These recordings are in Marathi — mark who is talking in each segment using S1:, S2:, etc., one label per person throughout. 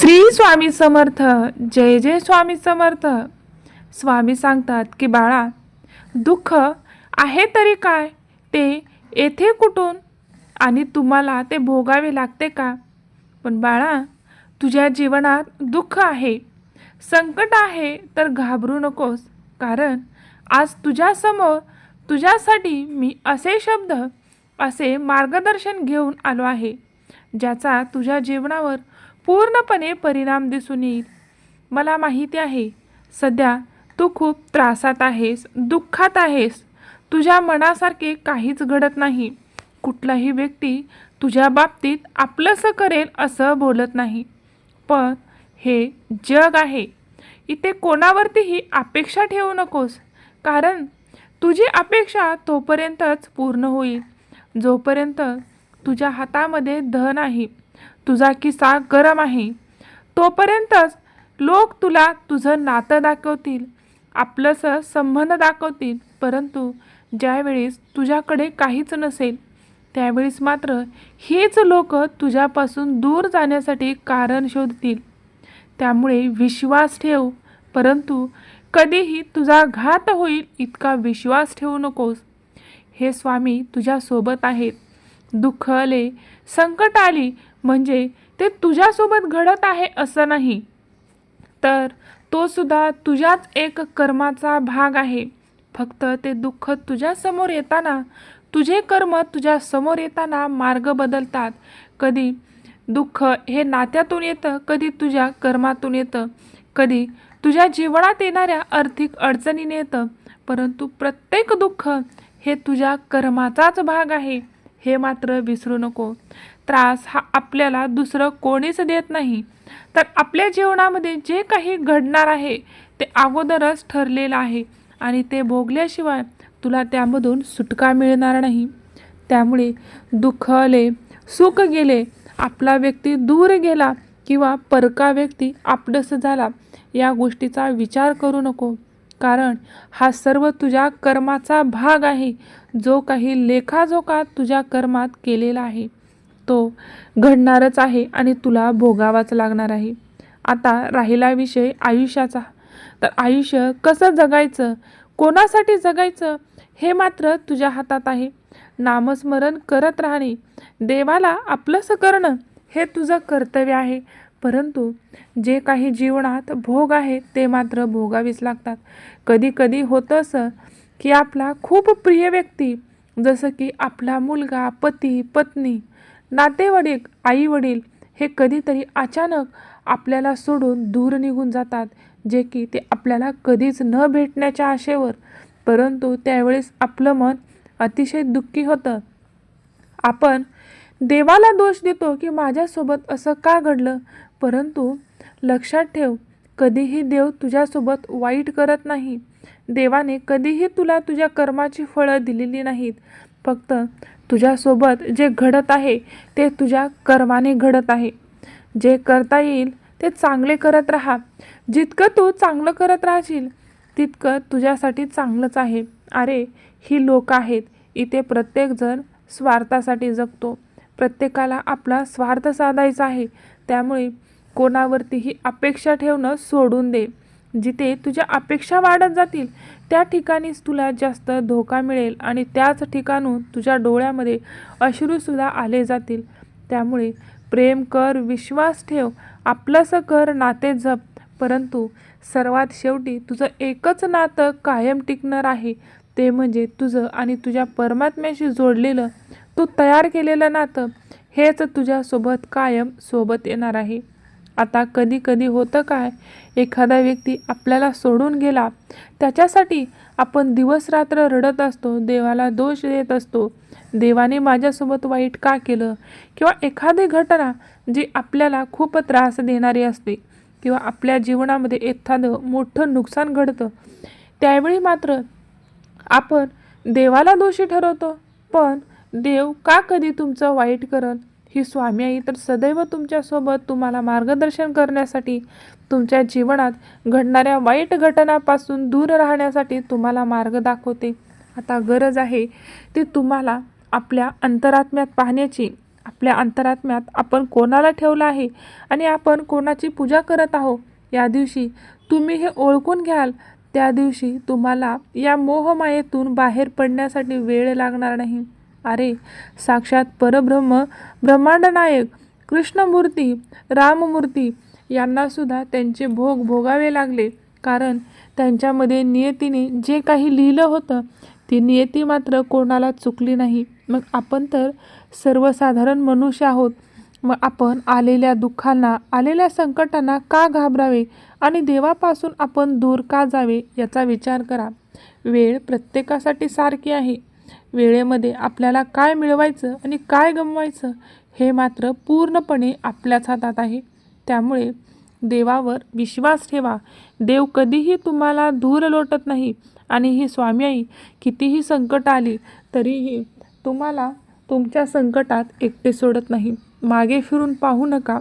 S1: श्री स्वामी समर्थ जय जय स्वामी समर्थ. स्वामी सांगतात की बाळा दुःख आहे तरी काय? ते येथे कुठून? आणि तुम्हाला ते भोगावे लागते का? पण बाळा तुझ्या जीवनात दुःख आहे. संकट आहे तर घाबरू नकोस. कारण आज तुझ्यासमोर तुझ्यासाठी मी असे शब्द असे मार्गदर्शन घेऊन आलो आहे ज्याचा तुझ्या जीवनावर पूर्णपणे परिणाम दिसून येईल. मला माहिती आहे सध्या तू खूप त्रासात आहेस दुःखात आहेस. तुझ्या मनासारखे काहीच घडत नाही. कुठलाही व्यक्ती तुझ्या बाबतीत आपलंसं करेल असं बोलत नाही. पण हे जग आहे. इथे कोणावरतीही अपेक्षा ठेवू नकोस कारण तुझी अपेक्षा तोपर्यंतच पूर्ण होईल. जोपर्यंत तुझ्या हातामध्ये धन आहे तुझा किस्सा गरम आहे. तोपर्यंतच लोक तुला तुझं नातं दाखवतील आपलंसं संबंध दाखवतील परंतु ज्यावेळेस तुझ्याकडे काहीच नसेल त्यावेळेस मात्र हेच लोक तुझ्यापासून दूर जाण्यासाठी कारण शोधतील. त्यामुळे विश्वास ठेव परंतु कधीही तुझा घात होईल इतका विश्वास ठेवू नकोस. हे स्वामी तुझ्यासोबत आहेत. दुःख आले संकट आली म्हणजे ते तुझ्यासोबत घडत आहे असं नाही. तर तो सुद्धा तुझ्याच एक कर्माचा भाग आहे. फक्त ते दुःख तुझ्यासमोर येताना तुझे कर्म तुझ्यासमोर येताना मार्ग बदलतात. कधी दुःख हे नात्यातून येतं कधी तुझ्या कर्मातून येतं. कधी तुझ्या जीवनात येणाऱ्या आर्थिक अडचणीने येतं. परंतु प्रत्येक दुःख हे तुझ्या कर्माचाच भाग आहे. हे मात्र विसरू नको. त्रास हा आपल्याला दुसरं कोणीच देत नाही. तर आपल्या जीवनामध्ये जे काही घडणार आहे ते अगोदरच ठरलेलं आहे आणि ते भोगल्याशिवाय तुला त्यामधून सुटका मिळणार नाही. त्यामुळे दुःख आले सुख गेले आपला व्यक्ती दूर गेला किंवा परका व्यक्ती आपडस झाला या गोष्टीचा विचार करू नको. कारण हा सर्व तुझ्या कर्माचा भाग आहे जो काही लेखाजोखा तुझ्या कर्मात केलेला आहे. तो घडणारच आहे आणि तुला भोगावाच लागणार आहे. आता राहिला विषय आयुष्याचा. तर आयुष्य कसं जगायचं? कोणासाठी जगायचं? हे मात्र तुझ्या हातात आहे. नामस्मरण करत राहणे. देवाला आपलंसं करणं हे तुझं कर्तव्य आहे. परंतु जे काही जीवनात भोग आहे ते मात्र भोगावीच लागतात. कधी कधी होतं असं की आपला खूप प्रिय व्यक्ती जसं की आपला मुलगा पती पत्नी नातेवडील आई वडील हे कधीतरी अचानक आपल्याला सोडून दूर निघून जातात जे की ते आपल्याला कधीच न भेटण्याच्या आशेवर. परंतु त्यावेळेस आपलं मन अतिशय दुःखी होतं. आपण देवाला दोष देतो की माझ्यासोबत असं का घडलं? परंतु लक्षात ठेव कधीही देव तुझ्यासोबत वाईट करत नाही. देवाने कधीही तुला तुझ्या कर्माची फळं दिलेली नाहीत. फक्त तुझ्यासोबत जे घडत आहे ते तुझ्या कर्माने घडत आहे. जे करता येईल ते चांगले करत राहा. जितकं तू चांगलं करत राहशील तितकं तुझ्यासाठी चांगलंच आहे. अरे ही लोक आहेत. इथे प्रत्येकजण स्वार्थासाठी जगतो. प्रत्येकाला आपला स्वार्थ साधायचा आहे. त्यामुळे कोणावरतीही अपेक्षा ठेवणं सोडून दे. जिथे तुझ्या अपेक्षा वाढत जातील त्या ठिकाणीच तुला जास्त धोका मिळेल आणि त्याच ठिकाणून तुझ्या डोळ्यामध्ये अश्रूसुद्धा आले जातील. त्यामुळे प्रेम कर विश्वास ठेव आपलंसं कर नाते जप. परंतु सर्वात शेवटी तुझं एकच नातं कायम टिकणार आहे ते म्हणजे तुझं आणि तुझ्या परमात्म्याशी जोडलेलं तू तयार केलेलं नातं हेच तुझ्यासोबत कायम सोबत येणार आहे. आता कधी कधी होतं काय? एखादा व्यक्ती आपल्याला सोडून गेला त्याच्यासाठी आपण दिवस रात्र रडत असतो देवाला दोष देत असतो. देवाने माझ्यासोबत वाईट का केलं? किंवा एखादी घटना जी आपल्याला खूप त्रास देणारी असते किंवा आपल्या जीवनामध्ये एखादं मोठं नुकसान घडतं त्यावेळी मात्र आपण देवाला दोषी ठरवतो. पण देव का कधी तुमचं वाईट करल ही स्वामी आई तर सदैव तुमच्यासोबत तुम्हाला मार्गदर्शन करण्यासाठी तुमच्या जीवनात घडणाऱ्या वाईट घटनापासून दूर राहण्यासाठी तुम्हाला मार्ग दाखवते. आता गरज आहे ती तुम्हाला आपल्या अंतरात्म्यात पाहण्याची. आपल्या अंतरात्म्यात आपण कोणाला ठेवलं आहे आणि आपण कोणाची पूजा करत आहो या दिवशी तुम्ही हे ओळखून घ्याल. त्या दिवशी तुम्हाला या मोहमायेतून बाहेर पडण्यासाठी वेळ लागणार नाही. अरे साक्षात परब्रह्म ब्रह्मांडनायक कृष्णमूर्ती राममूर्ती यांनासुद्धा त्यांचे भोग भोगावे लागले. कारण त्यांच्यामध्ये नियतीने जे काही लिहिलं होतं ती नियती मात्र कोणाला चुकली नाही. मग आपण तर सर्वसाधारण मनुष्य आहोत. मग आपण आलेल्या दुःखांना आलेल्या संकटांना का घाबरावे आणि देवापासून आपण दूर का जावे याचा विचार करा. वेळ प्रत्येकासाठी सारखी आहे. वेळेमध्ये आपल्याला काय मिळवायचं आणि काय गमवायचं हे मात्र पूर्णपणे आपल्याच हातात आहे. त्यामुळे देवावर विश्वास ठेवा. देव कधीही तुम्हाला धूर लोटत नाही आणि ही स्वामी आई कितीही संकट आली तरीही तुम्हाला तुमच्या संकटात एकटे सोडत नाही. मागे फिरून पाहू नका.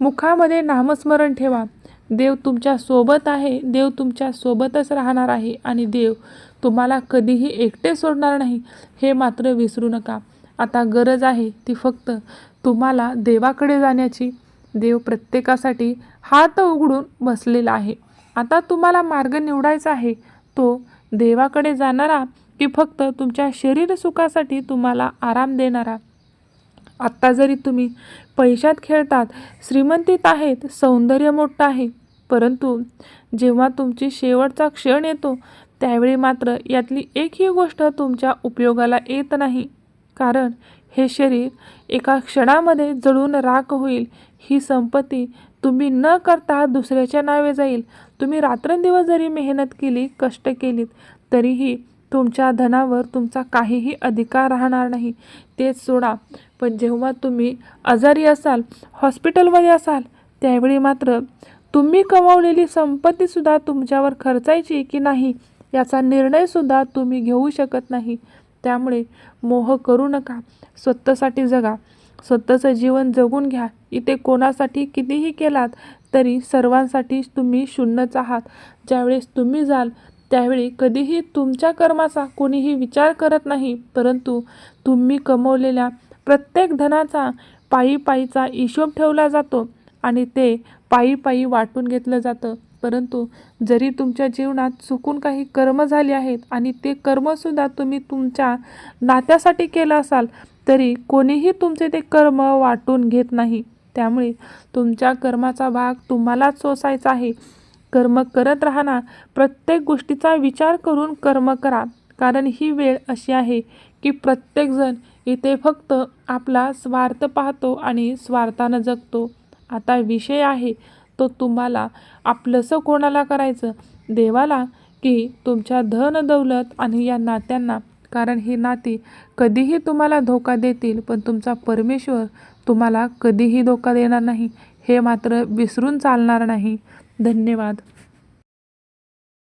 S1: मुखामध्ये नामस्मरण ठेवा. देव तुमच्यासोबत आहे. देव तुमच्या सोबतच राहणार आहे आणि देव तुम्हाला कधीही एकटे सोडणार नाही. हे मात्र विसरू नका. आता गरज आहे ती फक्त तुम्हाला देवाकडे जाण्याची. देव प्रत्येकासाठी हात उघडून बसलेला आहे. आता तुम्हाला मार्ग निवडायचा आहे. तो देवाकडे जाणारा की फक्त तुमच्या शरीर सुखासाठी तुम्हाला आराम देणारा? आत्ता जरी तुम्ही पैशात खेळतात श्रीमंतीत आहेत सौंदर्य मोठं आहे परंतु जेव्हा तुमची शेवटचा क्षण येतो त्यावेळी मात्र यातली एकही गोष्ट तुमच्या उपयोगाला येत नाही. कारण हे शरीर एका क्षणामध्ये जळून राख होईल. ही संपत्ती तुम्ही न करता दुसऱ्याच्या नावे जाईल. तुम्ही रात्रंदिवस जरी मेहनत केली कष्ट केलीत तरीही तुमच्या धनावर तुमचा काहीही अधिकार राहणार नाही. तेच सोडा. पण जेव्हा तुम्ही आजारी असाल हॉस्पिटलमध्ये असाल त्यावेळी मात्र तुम्ही कमावलेली संपत्तीसुद्धा तुमच्यावर खर्चायची की नाही याचा निर्णयसुद्धा तुम्ही घेऊ शकत नाही. त्यामुळे मोह करू नका. स्वतःसाठी जगा. स्वतःचं जीवन जगून घ्या. इथे कोणासाठी कितीही केलात तरी सर्वांसाठी तुम्ही शून्यच आहात. ज्यावेळेस तुम्ही जाल त्यावेळी कधीही तुमच्या कर्माचा कोणीही विचार करत नाही. परंतु तुम्ही कमवलेल्या प्रत्येक धनाचा पायी पायीचा हिशोब ठेवला जातो आणि ते पायी पायी वाटून घेतलं जातं. परंतु जरी तुमच्या जीवनात चुकून काही कर्म झाले आहेत आणि ते कर्मसुद्धा तुम्ही तुमच्या नात्यासाठी केलं असाल तरी कोणीही तुमचे ते कर्म वाटून घेत नाही. त्यामुळे तुमच्या कर्माचा भाग तुम्हालाच सोसायचा आहे. कर्म करत राहणार प्रत्येक गोष्टीचा विचार करून कर्म करा. कारण ही वेळ अशी आहे की प्रत्येकजण इथे फक्त आपला स्वार्थ पाहतो आणि स्वार्थानं जगतो. आता विषय आहे तो तुम्हाला आपलंसं कोणाला करायचं? देवाला? की तुमच्या धन दौलत आणि या नात्यांना? कारण ही नाती कधीही तुम्हाला धोका देतील पण तुमचा परमेश्वर तुम्हाला कधीही धोका देणार नाही. हे मात्र विसरून चालणार नाही. धन्यवाद.